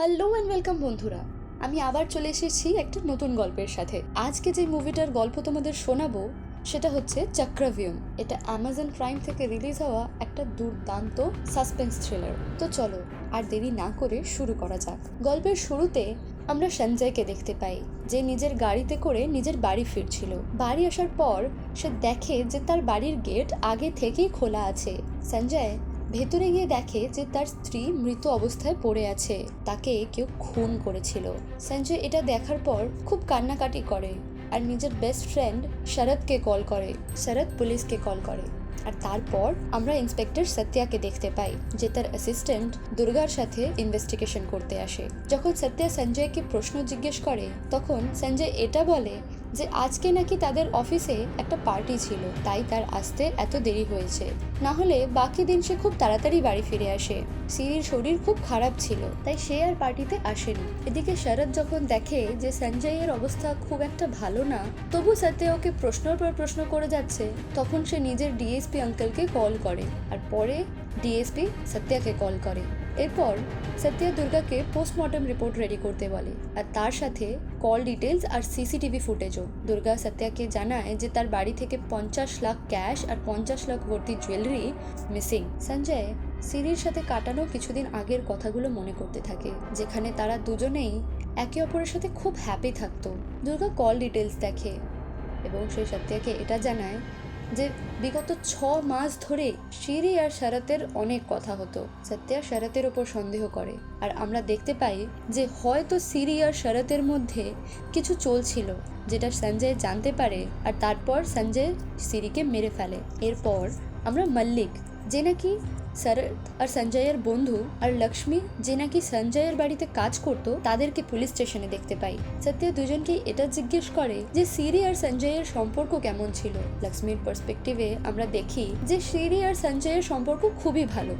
Hello and welcome বন্ধুরা। আমি আবার চলে এসেছি একটা নতুন গল্পের সাথে। আজকে যে মুভিটার গল্প তোমাদের শোনাবো, সেটা হচ্ছে চক্রভিউম। এটা অ্যামাজন প্রাইম থেকে রিলিজ হওয়া একটা দুর্দান্ত সাসপেন্স থ্রিলার তো চলো, আর দেরি না করে শুরু করা যাক। গল্পের শুরুতে আমরা সঞ্জয়কে দেখতে পাই, যে নিজের গাড়িতে করে নিজের বাড়ি ফিরছিল। বাড়ি আসার পর সে দেখে যে তার বাড়ির গেট আগে থেকেই খোলা আছে। সঞ্জয় ভেতরে গিয়ে দেখে যে তার স্ত্রী মৃত অবস্থায় পড়ে আছে। তাকে কেউ খুন করেছিল। সঞ্জয় এটা দেখার পর খুব কান্নাকাটি করে আর নিজের বেস্ট ফ্রেন্ড শরৎকে কল করে। শরৎ পুলিশকে কল করে। আর তারপর আমরা ইন্সপেক্টর সত্যাকে দেখতে পাই, যে তার অ্যাসিস্ট্যান্ট দুর্গার সাথে ইনভেস্টিগেশন করতে আসে। যখন সত্যা সঞ্জয়কে প্রশ্ন জিজ্ঞেস করে, তখন সঞ্জয় এটা বলে যে আজকে নাকি তাদের অফিসে একটা পার্টি ছিল, তাই তার আসতে এত দেরি হয়েছে। না হলে বাকি দিন সে খুব তাড়াতাড়ি বাড়ি ফিরে আসে। সিরির শরীর খুব খারাপ ছিল, তাই সে আর পার্টিতে আসেনি। এদিকে শরৎ যখন দেখে যে সঞ্জয়ের অবস্থা খুব একটা ভালো না, তবু সত্যি ওকে প্রশ্নের পর প্রশ্ন করে যাচ্ছে, তখন সে নিজের ডিএসপি আঙ্কেলকে কল করে আর পরে ডিএসপি সত্যাকে কল করে। এরপর সত্যা দুর্গাকে পোস্টমর্টম রিপোর্ট রেডি করতে বলে আর তার সাথে কল ডিটেলস আর সিসিটিভি ফুটেজও দুর্গা সত্যাকে জানায় যে তার বাড়ি থেকে পঞ্চাশ লাখ ক্যাশ আর পঞ্চাশ লাখ ভর্তি জুয়েলারি মিসিং সঞ্জয় সিরির সাথে কাটানো কিছুদিন আগের কথাগুলো মনে করতে থাকে, যেখানে তারা দুজনেই একে অপরের সাথে খুব হ্যাপি থাকতো। দুর্গা কল ডিটেলস দেখে এবং সেই সত্যাকে এটা জানায় যে বিগত ছ মাস ধরে শিরি আর শরতের অনেক কথা হতো, সত্যা শরতের ওপর সন্দেহ করে। আর আমরা দেখতে পাই যে হয়তো সিরি আর শরতের মধ্যে কিছু চলছিল, যেটা সঞ্জয় জানতে পারে আর তারপর সঞ্জয় সিরিকে মেরে ফেলে। এরপর আমরা মল্লিক যে নাকি শরৎ আর সঞ্জয়ের বন্ধু আর লক্ষ্মী যে নাকি সঞ্জয়ের বাড়িতে কাজ করত, তাদেরকে পুলিশ স্টেশনে দেখতে পাই। সত্য দুজনকে এটা জিজ্ঞেস করে যে সিরি আর সঞ্জয়ের সম্পর্ক কেমন ছিল? লক্ষ্মীর পার্সপেক্টিভে আমরা দেখি যে সিরি আর সঞ্জয়ের সম্পর্ক খুবই ভালো।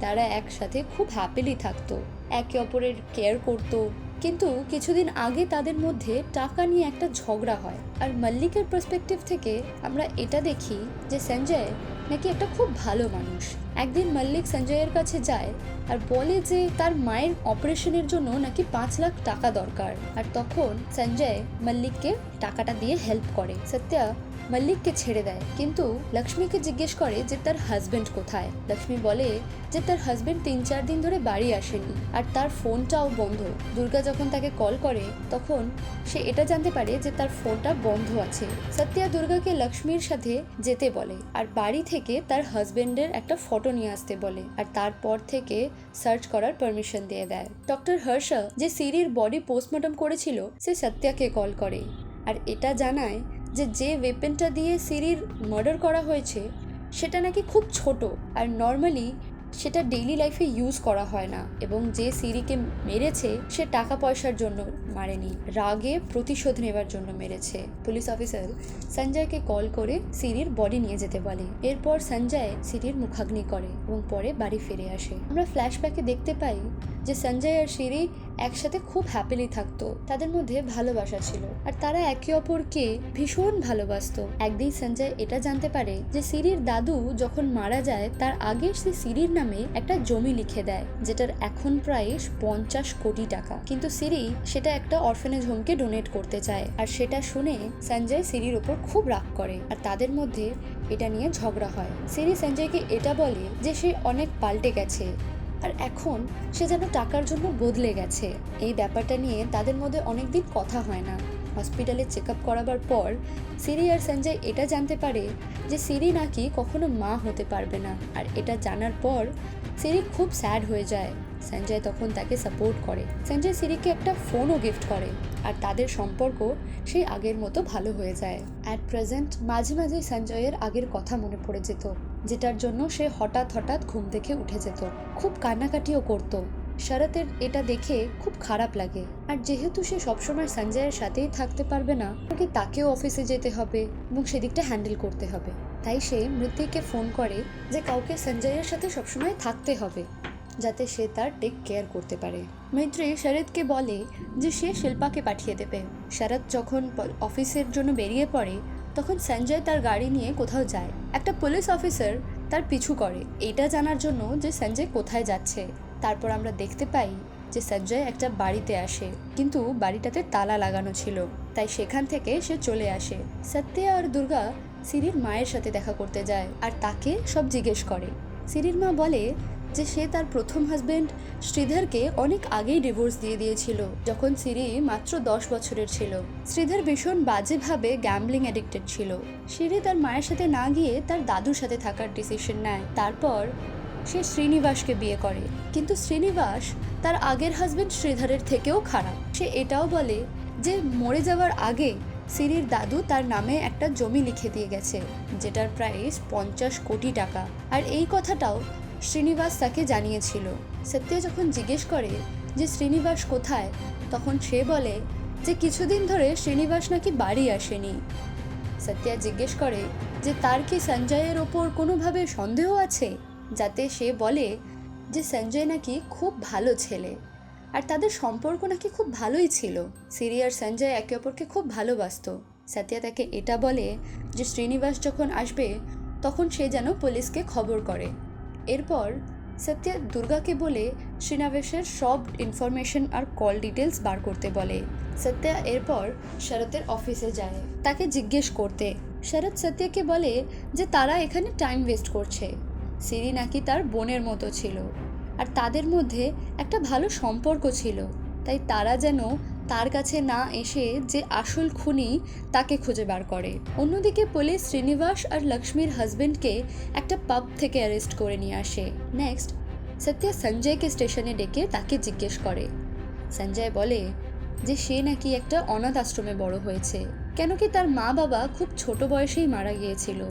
তারা একসাথে খুব হ্যাপিলি থাকতো, একে অপরের কেয়ার করতো। কিন্তু কিছুদিন আগে তাদের মধ্যে টাকা নিয়ে একটা ঝগড়া হয়। আর মল্লিকের পার্সপেক্টিভ থেকে আমরা এটা দেখি যে সঞ্জয় নাকি একটা খুব ভালো মানুষ। একদিন মল্লিক সঞ্জয়ের কাছে যায় আর বলে যে তার মায়ের অপারেশনের জন্য নাকি পাঁচ লাখ টাকা দরকার। আর তখন সঞ্জয় মল্লিককে টাকাটা দিয়ে হেল্প করে। সত্যা মল্লিককে ছেড়ে দেয়। কিন্তু লক্ষ্মীকে জিজ্ঞেস করে যে তার হাজবেন্ড কোথায়? লক্ষ্মী বলে যে তার হাজবেন্ড তিন চার দিন ধরে বাড়ি আসেনি আর তার ফোনটাও বন্ধ। দুর্গা যখন তাকে কল করে, তখন সে এটা জানতে পারে যে তার ফোনটা বন্ধ আছে। সত্যা দুর্গাকে লক্ষ্মীর সাথে যেতে বলে আর বাড়ি থেকে তার হাজবেন্ডের একটা ফটো নিয়ে আসতে বলে আর তারপর থেকে সার্চ করার পারমিশন দিয়ে দেয়। ডক্টর হর্ষ যে সিরির বডি পোস্টমর্টম করেছিল, সে সত্যাকে কল করে। আর এটা জানায় যে যে ওয়েপেনটা দিয়ে সিরির মার্ডার করা হয়েছে, সেটা নাকি খুব ছোট আর নর্মালি সেটা ডেইলি লাইফে ইউজ করা হয় না এবং যে সিরিকে মেরেছে, সে টাকা পয়সার জন্য মারেনি, রাগে প্রতিশোধ নেবার জন্য মেরেছে। পুলিশ অফিসার সঞ্জয়কে কল করে সিরির বডি নিয়ে যেতে বলে। এরপর সঞ্জয় সিরির মুখাগ্নি করে এবং পরে বাড়ি ফিরে আসে। আমরা ফ্ল্যাশব্যাকে দেখতে পাই যে সঞ্জয় আর সিরি একসাথে খুব হ্যাপিলি থাকতো। তাদের মধ্যে ভালোবাসা ছিল। আর তারা একে অপরকে ভীষণ ভালোবাসতো। একদিন সঞ্জয় এটা জানতে পারে যে সিরির দাদু যখন মারা যায়, তার আগে সে সিরির নামে একটা জমি লিখে দেয়, যেটার এখন প্রায় পঞ্চাশ কোটি টাকা। কিন্তু সিরি সেটা একটা অরফেনেজ হোমকে ডোনেট করতে চায়। আর সেটা শুনে সঞ্জয় সিরির ওপর খুব রাগ করে। আর তাদের মধ্যে এটা নিয়ে ঝগড়া হয়। সিরি সঞ্জয়কে এটা বলে যে সে অনেক পাল্টে গেছে। আর এখন সে যেন টাকার জন্য বদলে গেছে। এই ব্যাপারটা নিয়ে তাদের মধ্যে অনেকদিন কথা হয় না। হসপিটালে চেক আপ করাবার পর সিরি আর সঞ্জয় এটা জানতে পারে যে সিরি নাকি কখনো মা হতে পারবে না। আর এটা জানার পর সিরি খুব স্যাড হয়ে যায়। সঞ্জয় তখন তাকে সাপোর্ট করে। সঞ্জয় সিরিকে একটা ফোনও গিফট করে। আর তাদের সম্পর্ক সেই আগের মতো ভালো হয়ে যায়। অ্যাট প্রেজেন্ট মাঝে মাঝে সঞ্জয়ের আগের কথা মনে পড়ে যেত। যেটার জন্য সে হঠাৎ হঠাৎ ঘুম থেকে উঠে যেত। খুব কান্নাকাটিও করতো। শরতের এটা দেখে খুব খারাপ লাগে। আর যেহেতু সে সবসময় সঞ্জয়ের সাথেই থাকতে পারবে না, ওকে তাকেও অফিসে যেতে হবে এবং সেদিকটা হ্যান্ডেল করতে হবে। তাই সে মৃত্যুকে ফোন করে যে কাউকে সঞ্জয়ের সাথে সবসময় থাকতে হবে, যাতে সে তার টেক কেয়ার করতে পারে। মৈত্রী শরৎকে বলে যে সে শিল্পাকে পাঠিয়ে দেবে। শরৎ যখন অফিসের জন্য বেরিয়ে পড়ে তখন সঞ্জয় তার গাড়ি নিয়ে কোথাও যায়। একটা পুলিশ অফিসার তার পিছু করে। এটা জানার জন্য যে সঞ্জয় কোথায় যাচ্ছে। তারপর আমরা দেখতে পাই যে সঞ্জয় একটা বাড়িতে আসে। কিন্তু বাড়িটাতে তালা লাগানো ছিল। তাই সেখান থেকে সে চলে আসে। সত্য আর দুর্গা সিরির মায়ের সাথে দেখা করতে যায়। আর তাকে সব জিজ্ঞেস করে। সিরির মা বলে যে সে তার প্রথম হাজবেন্ড শ্রীধরকে অনেক আগেই ডিভোর্স দিয়ে দিয়েছিল, যখন সিরি মাত্র দশ বছরের ছিল। শ্রীধর ভীষণ বাজেভাবে গ্যাম্বলিং অ্যাডিক্টেড ছিল। সিরি তার মায়ের সাথে না গিয়ে তার দাদুর সাথে থাকার ডিসিশন নেয়। তারপর সে শ্রীনিবাসকে বিয়ে করে। কিন্তু শ্রীনিবাস তার আগের হাজবেন্ড শ্রীধরের থেকেও খারাপ। সে এটাও বলে যে, মরে যাওয়ার আগে সিরির দাদু তার নামে একটা জমি লিখে দিয়ে গেছে, যেটার প্রাইস পঞ্চাশ কোটি টাকা। আর এই কথাটাও শ্রীনিবাস তাকে জানিয়েছিল। সত্য যখন জিজ্ঞেস করে যে শ্রীনিবাস কোথায়, তখন সে বলে যে কিছুদিন ধরে শ্রীনিবাস নাকি বাড়ি আসেনি। সত্যা জিজ্ঞেস করে যে তার কি সঞ্জয়ের ওপর কোনোভাবে সন্দেহ আছে? যাতে সে বলে যে সঞ্জয় নাকি খুব ভালো ছেলে, আর তাদের সম্পর্ক নাকি খুব ভালোই ছিল। সিরি আর সঞ্জয় একে অপরকে খুব ভালোবাসতো। সত্যা তাকে এটা বলে যে শ্রীনিবাস যখন আসবে, তখন সে যেন পুলিশকে খবর করে। এরপর সত্যা দুর্গাকে বলে শ্রীনাবেশের সব ইনফরমেশন আর কল ডিটেলস বার করতে বলে। সত্যা এরপর শরতের অফিসে যায়। তাকে জিজ্ঞেস করতে। শরৎ সত্যকে বলে যে তারা এখানে টাইম ওয়েস্ট করছে। সিরি নাকি তার বোনের মতো ছিল। আর তাদের মধ্যে একটা ভালো সম্পর্ক ছিল। তাই তারা যেন তার কাছে না এসে যে আসল খুনি তাকে খুঁজে বার করে। অন্যদিকে পুলিশ শ্রীনিবাস আর লক্ষ্মীর হাজবেন্ডকে একটা পাব থেকে অ্যারেস্ট করে নিয়ে আসে। নেক্সট সত্যা সঞ্জয়কে স্টেশনে ডেকে তাকে জিজ্ঞেস করে। সঞ্জয় বলে, যে সে নাকি একটা অনাথ আশ্রমে বড় হয়েছে। কেন কি তার মা বাবা খুব ছোট বয়সেই মারা গিয়েছিল।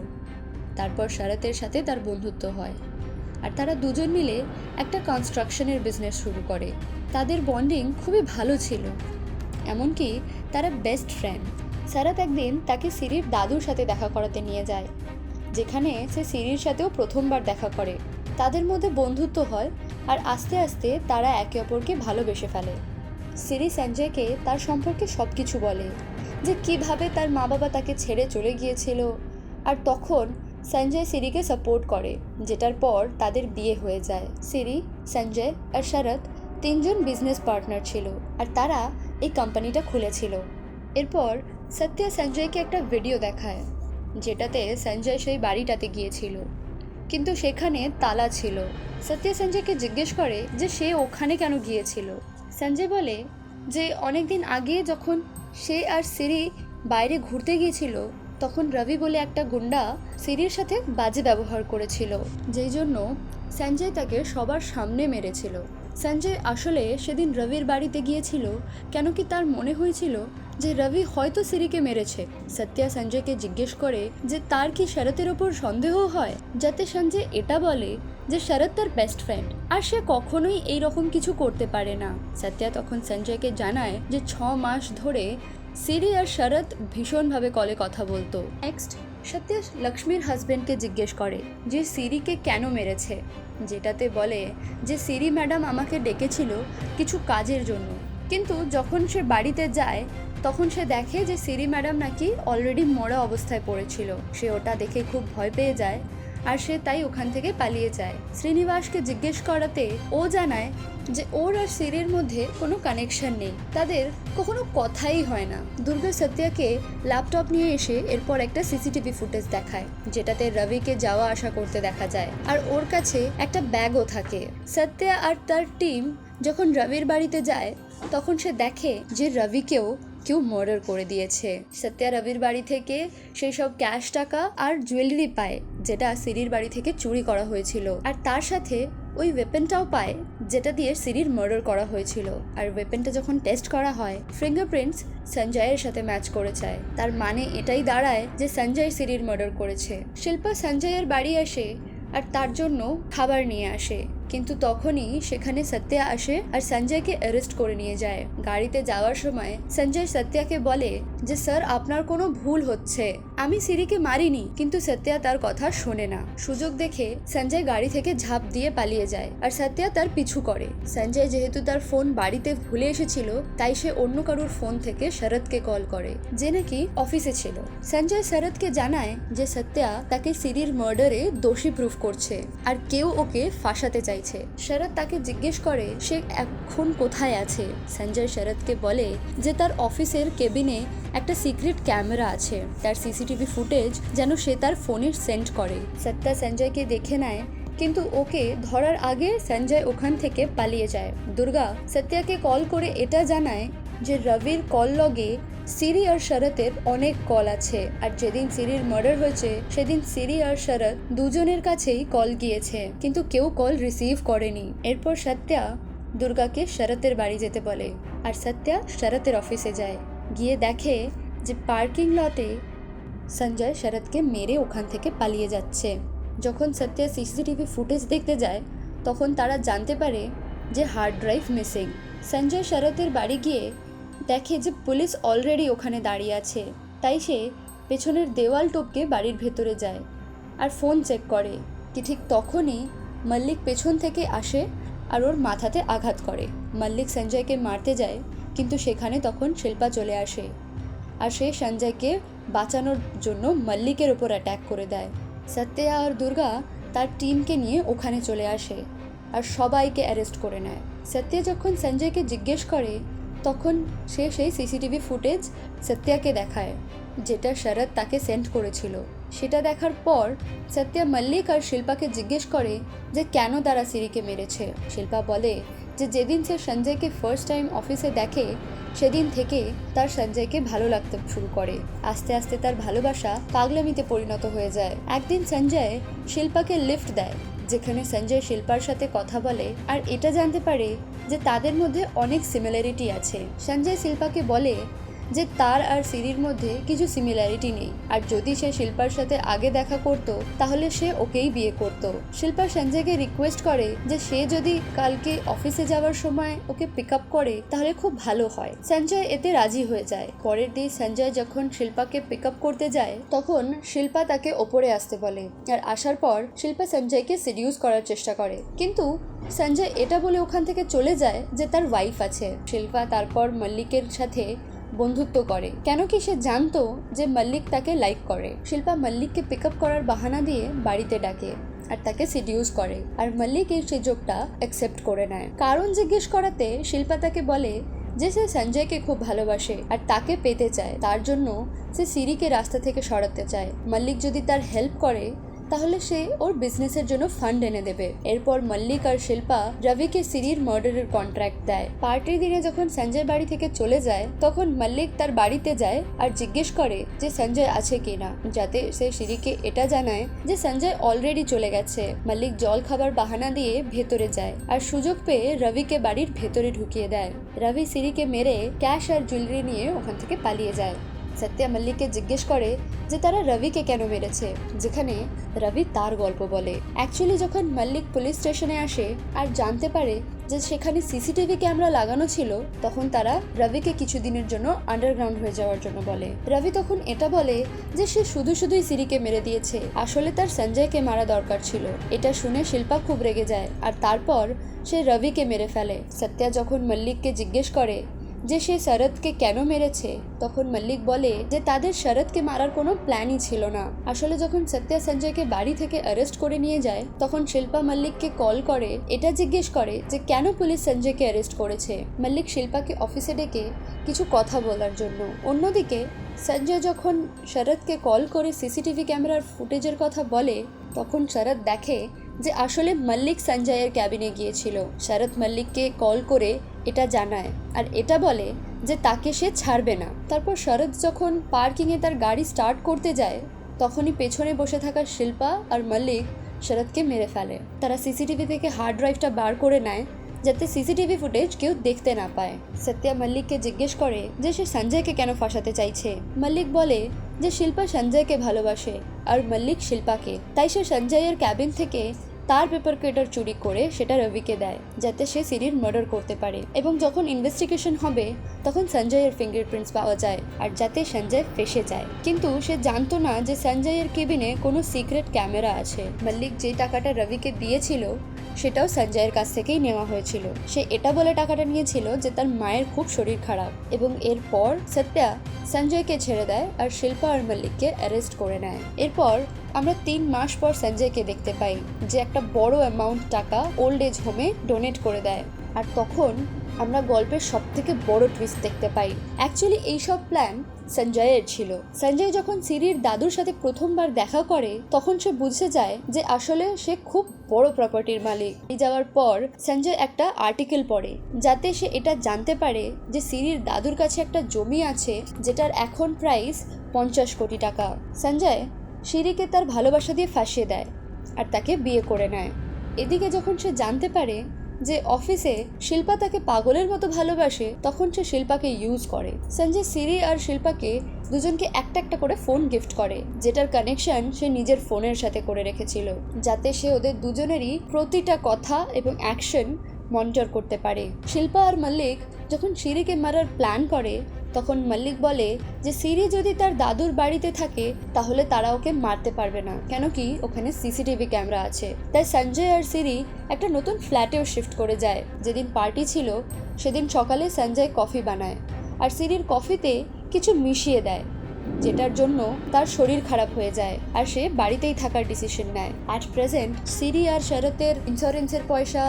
তারপর শরতের সাথে তার বন্ধুত্ব হয়। আর তারা দুজন মিলে একটা কনস্ট্রাকশনের বিজনেস শুরু করে। তাদের বন্ডিং খুবই ভালো ছিল। এমনকি তারা বেস্ট ফ্রেন্ড শরৎ একদিন তাকে সিরির দাদুর সাথে দেখা করাতে নিয়ে যায়, যেখানে সে সিরির সাথেও প্রথমবার দেখা করে। তাদের মধ্যে বন্ধুত্ব হয় আর আস্তে আস্তে তারা একে অপরকে ভালোবেসে ফেলে। সিরি সঞ্জয়কে তার সম্পর্কে সব কিছু বলে, যে কীভাবে তার মা বাবা তাকে ছেড়ে চলে গিয়েছিল। আর তখন সঞ্জয় সিরিকে সাপোর্ট করে, যেটার পর তাদের বিয়ে হয়ে যায়। সিরি, সঞ্জয় আর শরৎ তিনজন বিজনেস পার্টনার ছিল, আর তারা এই কোম্পানিটা খুলেছিল। এরপর সত্যা সঞ্জয়কে একটা ভিডিও দেখায়, যেটাতে সঞ্জয় সেই বাড়িটাতে গিয়েছিল। কিন্তু সেখানে তালা ছিল। সত্যা সঞ্জয়কে জিজ্ঞেস করে যে সে ওখানে কেন গিয়েছিল? সঞ্জয় বলে যে অনেক দিন আগে যখন সে আর সিরি বাইরে ঘুরতে গিয়েছিল, তখন রবি বলে একটা গুন্ডা সিরির সাথে বাজে ব্যবহার করেছিল, যেই জন্য সঞ্জয় তাকে সবার সামনে মেরেছিল। সঞ্জয় আসলে সেদিন রবির বাড়িতে গিয়েছিল। কেন কি তার মনে হয়েছিল যে রবি হয়তো সিরিকে মেরেছে। সত্যা সঞ্জয়কে জিজ্ঞেস করে যে তার কি শরতের ওপর সন্দেহ হয়? যাতে সঞ্জয় এটা বলে যে শরৎ তার বেস্ট ফ্রেন্ড আর সে কখনোই এই রকম কিছু করতে পারে না। সত্যা তখন সঞ্জয়কে জানায় যে ছ মাস ধরে সিরি আর শরৎ ভীষণভাবে কলে কথা বলতো। নেক্সট সত্য লক্ষ্মীর হাজবেন্ডকে জিজ্ঞেস করে যে সিরিকে কেন মেরেছে? যেটাতে বলে যে সিরি ম্যাডাম আমাকে ডেকেছিল কিছু কাজের জন্য। কিন্তু যখন সে বাড়িতে যায়, তখন সে দেখে যে সিরি ম্যাডাম নাকি অলরেডি মরা অবস্থায় পড়েছিল। সে ওটা দেখে খুব ভয় পেয়ে যায়। আর সে তাই ওখান থেকে পালিয়ে যায়। শ্রীনিবাসকে জিজ্ঞেস করাতে ও জানায় যে ওর আর সিরির মধ্যে কোনো কানেকশন নেই। তাদের কখনো কথাই হয় না। দুর্গা সত্যাকে ল্যাপটপ নিয়ে এসে এরপর একটা সিসিটিভি ফুটেজ দেখায়, যেটাতে রবিকে যাওয়া আসা করতে দেখা যায়। আর ওর কাছে একটা ব্যাগও থাকে। সত্যা আর তার টিম যখন রবির বাড়িতে যায়, তখন সে দেখে যে রবিকেও কেউ মার্ডার করে দিয়েছে। সত্যা রবির বাড়ি থেকে সেই সব ক্যাশ টাকা আর জুয়েলারি পায়, যেটা সিরির বাড়ি থেকে চুরি করা হয়েছিল। আর তার সাথে ওই ওয়েপেনটাও পায়, যেটা দিয়ে সিরির মার্ডার করা হয়েছিল। আর ওয়েপেনটা যখন টেস্ট করা হয় ফিঙ্গারপ্রিন্টস সঞ্জয়ের সাথে ম্যাচ করে যায়। তার মানে এটাই দাঁড়ায় যে সঞ্জয় সিরির মার্ডার করেছে। শিল্পা সঞ্জয়ের বাড়ি আসে আর তার জন্য খাবার নিয়ে আসে। কিন্তু তখনই সেখানে সত্যা আসে আর সঞ্জয়কে অ্যারেস্ট করে নিয়ে যায়। গাড়িতে যাওয়ার সময় সঞ্জয় সত্যাকে বলে যে, স্যার, আপনার কোনো ভুল হচ্ছে। আমি সিরিকে মারিনি, কিন্তু সত্যা তার কথা শোনে না। সুযোগ দেখে সঞ্জয় গাড়ি থেকে ঝাঁপ দিয়ে পালিয়ে যায় আর সত্যা তার পিছু করে। সঞ্জয় যেহেতু তার ফোন বাড়িতে ভুলে এসেছিল, তাই সে অন্য কারোর ফোন থেকে শরৎকে কল করে, যে নাকি অফিসে ছিল। সঞ্জয় শরৎকে জানায় যে, সত্যা তাকে সিরির মার্ডারে দোষী প্রুফ করছে, আর কেউ ওকে ফাঁসাতে চাইছে চাইছে। শরৎ তাকে জিজ্ঞেস করে, সে এখন কোথায় আছে? সঞ্জয় শরৎকে বলে যে তার অফিসের কেবিনে একটা সিক্রেট ক্যামেরা আছে। তার সিসিটিভি ফুটেজ যেন সে তার ফোনে সেন্ড করে। সত্যা সঞ্জয়কে দেখে নেয়, কিন্তু ওকে ধরার আগে সঞ্জয় ওখান থেকে পালিয়ে যায়। দুর্গা সত্যাকে কল করে এটা জানায় যে রবির কল লগে সিরি আর শরতের অনেক কল আছে। আর যেদিন সিরির মার্ডার হয়েছে, সেদিন সিরি আর শরৎ দুজনের কাছেই কল গিয়েছে। কিন্তু কেউ কল রিসিভ করেনি। এরপর সত্যা দুর্গাকে শরতের বাড়ি যেতে বলে। আর সত্যা শরতের অফিসে যায়। গিয়ে দেখে যে পার্কিং লটে সঞ্জয় শরৎকে মেরে ওখান থেকে পালিয়ে যাচ্ছে। যখন সত্যা সিসিটিভি ফুটেজ দেখতে যায়, তখন তারা জানতে পারে যে হার্ড ড্রাইভ মিসিং সঞ্জয় শরতের বাড়ি গিয়ে দেখে যে পুলিশ অলরেডি ওখানে দাঁড়িয়ে আছে, তাই সে পেছনের দেওয়াল টপকে বাড়ির ভেতরে যায় আর ফোন চেক করে কি ঠিক তখনই মল্লিক পেছন থেকে আসে আর ওর মাথাতে আঘাত করে। মল্লিক সঞ্জয়কে মারতে যায়, কিন্তু সেখানে তখন শিল্পা চলে আসে আর সে সঞ্জয়কে বাঁচানোর জন্য মল্লিকের ওপর অ্যাটাক করে দেয়। সত্যা আর দুর্গা তার টিমকে নিয়ে ওখানে চলে আসে আর সবাইকে অ্যারেস্ট করে নেয়। সত্যা যখন সঞ্জয়কে জিজ্ঞেস করে তখন সে সেই সিসিটিভি ফুটেজ সত্যাকে দেখায়, যেটা শরৎ তাকে সেন্ড করেছিল। সেটা দেখার পর সত্যা মল্লিক আর শিল্পাকে জিজ্ঞেস করে যে কেন তারা সিরিকে মেরেছে। শিল্পা বলে যে যেদিন সে সঞ্জয়কে ফার্স্ট টাইম অফিসে দেখে, সেদিন থেকে তার সঞ্জয়কে ভালো লাগতে শুরু করে। আস্তে আস্তে তার ভালোবাসা পাগলামিতে পরিণত হয়ে যায়। একদিন সঞ্জয় শিল্পাকে লিফট দেয়, যেখানে সঞ্জয় শিল্পার সাথে কথা বলে আর এটা জানতে পারে যে তাদের মধ্যে অনেক সিমিলারিটি আছে। সঞ্জয় শিল্পাকে বলে যে তার আর সিরির মধ্যে কিছু সিমিলারিটি নেই। আর যদি সে শিল্পার সাথে আগে দেখা করত, তাহলে সে ওকেই বিয়ে করত। শিল্পা সঞ্জয়কে রিকোয়েস্ট করে যে সে যদি কালকে অফিসে যাওয়ার সময় ওকে পিক আপ করে, তাহলে খুব ভালো হয়। সঞ্জয় এতে রাজি হয়ে যায়। পরের দিন সঞ্জয় যখন শিল্পাকে পিক আপ করতে যায়, তখন শিল্পা তাকে ওপরে আসতে বলে। আর আসার পর শিল্পা সঞ্জয়কে সিডিউস করার চেষ্টা করে। কিন্তু সঞ্জয় এটা বলে ওখান থেকে চলে যায় যে তার ওয়াইফ আছে। শিল্পা তারপর মল্লিকের সাথে বন্ধুত্ব করে। কেন কি সে জানতো যে মল্লিক তাকে লাইক করে। শিল্পা মল্লিককে পিক আপ করার বাহানা দিয়ে বাড়িতে ডাকে আর তাকে সিডিউস করে। আর মল্লিক এই সুযোগটা অ্যাকসেপ্ট করে নেয়। কারণ জিজ্ঞেস করাতে শিল্পা তাকে বলে যে সে সঞ্জয়কে খুব ভালোবাসে আর তাকে পেতে চায়। তার জন্য সে সিরিকে রাস্তা থেকে সরাতে চায়। মল্লিক যদি তার হেল্প করে তাহলে সে ওর বিজনেসের জন্য ফান্ড এনে দেবে। এরপর মল্লিক আর শিল্পা রবিকে সিরির মার্ডারের কন্ট্রাক্ট দেয়। পার্টির দিনে যখন সঞ্জয় বাড়ি থেকে চলে যায়, তখন মল্লিক তার বাড়িতে যায় আর জিজ্ঞেস করে যে সঞ্জয় আছে কিনা, যাতে সে সিরিকে এটা জানায় যে সঞ্জয় অলরেডি চলে গেছে। মল্লিক জল খাবার বাহানা দিয়ে ভেতরে যায় আর সুযোগ পেয়ে রবিকে বাড়ির ভেতরে ঢুকিয়ে দেয়। রবি সিরিকে মেরে ক্যাশ আর জুয়েলারি নিয়ে ওখান থেকে পালিয়ে যায়। সত্যা মল্লিককে জিজ্ঞেস করে যে তারা রবিকে কেন মেরেছে, যেখানে রবি তার গল্প বলে। অ্যাকচুয়ালি যখন মল্লিক পুলিশ স্টেশনে আসে আর জানতে পারে যে সেখানে সিসিটিভি ক্যামেরা লাগানো ছিল, তখন তারা রবিকে কিছুদিনের জন্য আন্ডারগ্রাউন্ড হয়ে যাওয়ার জন্য বলে। রবি তখন এটা বলে যে সে শুধু শুধুই সিরিকে মেরে দিয়েছে। আসলে তার সঞ্জয়কে মারা দরকার ছিল। এটা শুনে শিল্পা খুব রেগে যায়। আর তারপর সে রবিকে মেরে ফেলে। সত্যা যখন মল্লিককে জিজ্ঞেস করে যে সে শরৎকে কেন মেরেছে? তখন মল্লিক বলে, যে তাদের শরৎকে মারার কোনো প্ল্যানই ছিল না। আসলে যখন সত্যা সঞ্জয়কে বাড়ি থেকে অ্যারেস্ট করে নিয়ে যায়, তখন শিল্পা মল্লিককে কল করে, এটা জিজ্ঞেস করে যে কেন পুলিশ সঞ্জয়কে অ্যারেস্ট করেছে? মল্লিক শিল্পাকে অফিসে ডেকে কিছু কথা বলার জন্য। অন্যদিকে, সঞ্জয় যখন শরৎকে কল করে সিসিটিভি ক্যামেরার ফুটেজের কথা বলে, তখন শরৎ দেখে যে আসলে মল্লিক সঞ্জয়ের ক্যাবিনে গিয়েছিল। শরৎ মল্লিককে কল করে এটা জানায় আর এটা বলে যে তাকে সে ছাড়বে না। তারপর শরৎ যখন পার্কিংয়ে তার গাড়ি স্টার্ট করতে যায়, তখনই পেছনে বসে থাকা শিল্পা আর মল্লিক শরৎকে মেরে ফেলে। তারা সিসিটিভি থেকে হার্ড ড্রাইভটা বার করে নেয়, যাতে সিসিটিভি ফুটেজ কেউ দেখতে না পায়। সত্যা মল্লিককে জিজ্ঞেস করে যে সে সঞ্জয়কে কেন ফাঁসাতে চাইছে? মল্লিক বলে যে শিল্পা সঞ্জয়কে ভালোবাসে আর মল্লিক শিল্পাকে। তাই সে সঞ্জয়ের ক্যাবিন থেকে তার পেপার কেটার চুরি করে সেটা রবিকে দেয়, যাতে সে সিরির মার্ডার করতে পারে। এবং যখন ইনভেস্টিগেশন হবে, তখন সঞ্জয়ের ফিঙ্গারপ্রিন্টস পাওয়া যায়, আর যাতে সঞ্জয় ফেসে যায়। কিন্তু সে জানতো না যে সঞ্জয়ের কেবিনে কোনো সিক্রেট ক্যামেরা আছে। মল্লিক যে টাকাটা রবিকে দিয়েছিল, সেটাও সঞ্জয়ের কাছ থেকেই নেওয়া হয়েছিল। সে এটা বলে টাকাটা নিয়েছিল যে তার মায়ের খুব শরীর খারাপ। এবং এরপর সত্যা সঞ্জয়কে ছেড়ে দেয় আর শিল্পা আর মল্লিককে অ্যারেস্ট করে নেয়। এরপর আমরা তিন মাস পর সঞ্জয়কে দেখতে পাই, যে একটা একটা বড় অ্যামাউন্ট টাকা ওল্ড এজ হোমে ডোনেট করে দেয়। আর তখন আমরা গল্পের সব থেকে বড় টুইস্ট দেখতে পাই। অ্যাকচুয়ালি এইসব প্ল্যান সঞ্জয়ের ছিল। সঞ্জয় যখন সিরির দাদুর সাথে প্রথমবার দেখা করে, তখন সে বুঝে যায় যে আসলে সে খুব বড় প্রপার্টির মালিক। যাওয়ার পর সঞ্জয় একটা আর্টিকেল পড়ে, যাতে সে এটা জানতে পারে যে সিরির দাদুর কাছে একটা জমি আছে, যেটার এখন প্রাইস পঞ্চাশ কোটি টাকা। সঞ্জয় সিরিকে তার ভালোবাসা দিয়ে ফাঁসিয়ে দেয়। আর তাকে বিয়ে করে নেয়। এদিকে যখন সে জানতে পারে যে অফিসে শিল্পা তাকে পাগলের মতো ভালোবাসে, তখন সে শিল্পাকে ইউজ করে। সঞ্জয়, সিরি আর শিল্পাকে দুজনকে একটা একটা করে ফোন গিফট করে, যেটার কানেকশন সে নিজের ফোনের সাথে করে রেখেছিল, যাতে সে ওদের দুজনেরই প্রতিটা কথা এবং অ্যাকশন মনিটর করতে পারে। শিল্পা আর মল্লিক যখন সিরিকে মারার প্ল্যান করে তখন মল্লিক বলে যে সিরি যদি তার দাদুর বাড়িতে থাকে, তাহলে তারা ওকে মারতে পারবে না। কেন কি ওখানে সিসিটিভি ক্যামেরা আছে। তাই সঞ্জয় আর সিরি একটা নতুন ফ্ল্যাটেও শিফট করে যায়। যেদিন পার্টি ছিল, সেদিন সকালে সঞ্জয় কফি বানায়। আর সিরির কফিতে কিছু মিশিয়ে দেয়। যেটার জন্য তার শরীর খারাপ হয়ে যায় আর সে বাড়িতেই থাকার ডিসিশন নেয়। অ্যাট প্রেজেন্ট সিরি আর শরতের ইন্স্যুরেন্সের পয়সা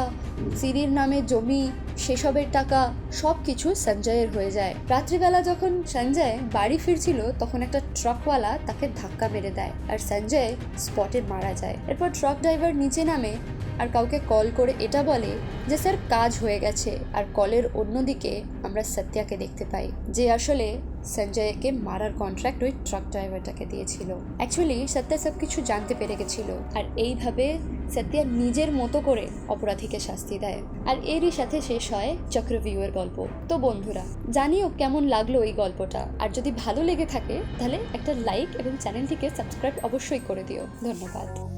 সিরির নামে জমি, সেসবের টাকা সব কিছু সঞ্জয়ের হয়ে যায়। রাত্রিবেলা যখন সঞ্জয় বাড়ি ফিরছিল, তখন একটা ট্রাকওয়ালা তাকে ধাক্কা মেরে দেয় আর সঞ্জয় স্পটে মারা যায়। এরপর ট্রাক ড্রাইভার নিচে নামে আর কাউকে কল করে এটা বলে যে, স্যার, কাজ হয়ে গেছে। আর কলের অন্যদিকে আমরা সত্যাকে দেখতে পাই, যে আসলে সঞ্জয়কে মারার কন্ট্রাক্ট ওই ট্রাক ড্রাইভারটাকে দিয়েছিল। অ্যাকচুয়ালি সত্যা সব কিছু জানতে পেরে গেছিল। আর এইভাবে সত্যা নিজের মতো করে অপরাধীকে শাস্তি দেয়। আর এরই সাথে শেষ হয় চক্রভিউয়ের গল্প। তো বন্ধুরা, জানিও কেমন লাগল এই গল্পটা? আর যদি ভালো লেগে থাকে, তাহলে একটা লাইক এবং চ্যানেলটিকে সাবস্ক্রাইব অবশ্যই করে দিও। ধন্যবাদ।